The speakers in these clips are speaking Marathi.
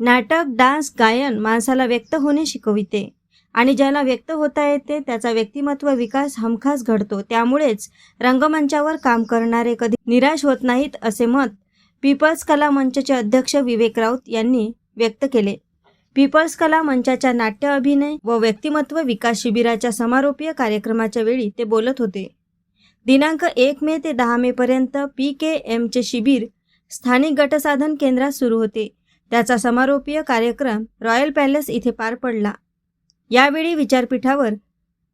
नाटक डान्स गायन माणसाला व्यक्त होणे शिकविते. आणि ज्याला व्यक्त होता येते त्याचा व्यक्तिमत्व विकास हमखास घडतो. त्यामुळेच रंगमंचावर काम करणारे कधी निराश होत नाहीत असे मत पीपल्स कला मंचचे अध्यक्ष विवेक राऊत यांनी व्यक्त केले. पीपल्स कला मंचाच्या नाट्य अभिनय व व्यक्तिमत्व विकास शिबिराच्या समारोपीय कार्यक्रमाच्या वेळी ते बोलत होते. दिनांक एक मे ते दहा मे पर्यंत पी के एमचे शिबिर स्थानिक गटसाधन केंद्रात सुरू होते. त्याचा समारोपीय कार्यक्रम रॉयल पॅलेस इथे पार पडला. यावेळी विचारपीठावर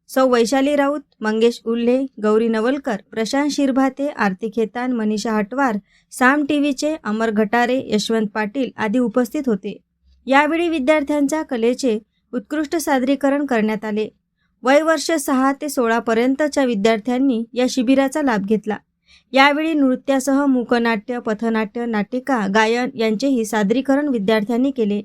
सौ वैशाली राऊत मंगेश उल्हे गौरी नवलकर प्रशांत शिरभाते आरती खेतान मनीषा हटवार साम टीव्हीचे अमर घटारे यशवंत पाटील आदी उपस्थित होते. यावेळी विद्यार्थ्यांच्या कलेचे उत्कृष्ट सादरीकरण करण्यात आले. वय वर्ष सहा ते सोळापर्यंतच्या विद्यार्थ्यांनी या शिबिराचा लाभ घेतला. यावेळी नृत्यासह मूकनाट्य पथनाट्य नाटिका गायन यांचेही सादरीकरण विद्यार्थ्यांनी केले.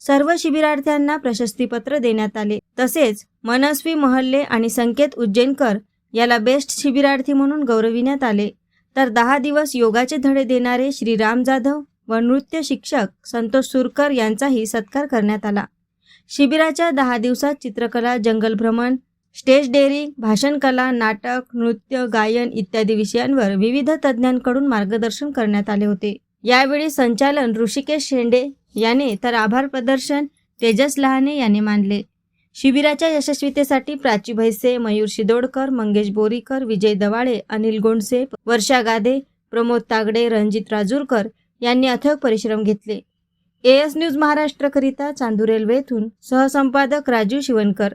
सर्व शिबिरार्थ्यांना प्रशस्तीपत्र देण्यात आले. तसेच मनस्वी महल्ले आणि संकेत उज्जैनकर याला बेस्ट शिबिरार्थी म्हणून गौरविण्यात आले. तर दहा दिवस योगाचे धडे देणारे श्रीराम जाधव व नृत्य शिक्षक संतोष सुरकर यांचाही सत्कार करण्यात आला. शिबिराच्या दहा दिवसात चित्रकला जंगलभ्रमण स्टेज डेअरिंग भाषणकला नाटक नृत्य गायन इत्यादी विषयांवर विविध तज्ज्ञांकडून मार्गदर्शन करण्यात आले होते. यावेळी संचालन ऋषिकेश शेंडे याने तर आभार प्रदर्शन तेजस लहाने याने मानले. शिबिराच्या यशस्वीतेसाठी प्राची भैसे मयूर शिदोडकर मंगेश बोरीकर विजय दवाळे अनिल गोंडसे वर्षा गादे प्रमोद तागडे रणजित राजूरकर यांनी अथक परिश्रम घेतले. एएस न्यूज महाराष्ट्रकरिता चांदूर रेल्वेतून सहसंपादक राजू शिवणकर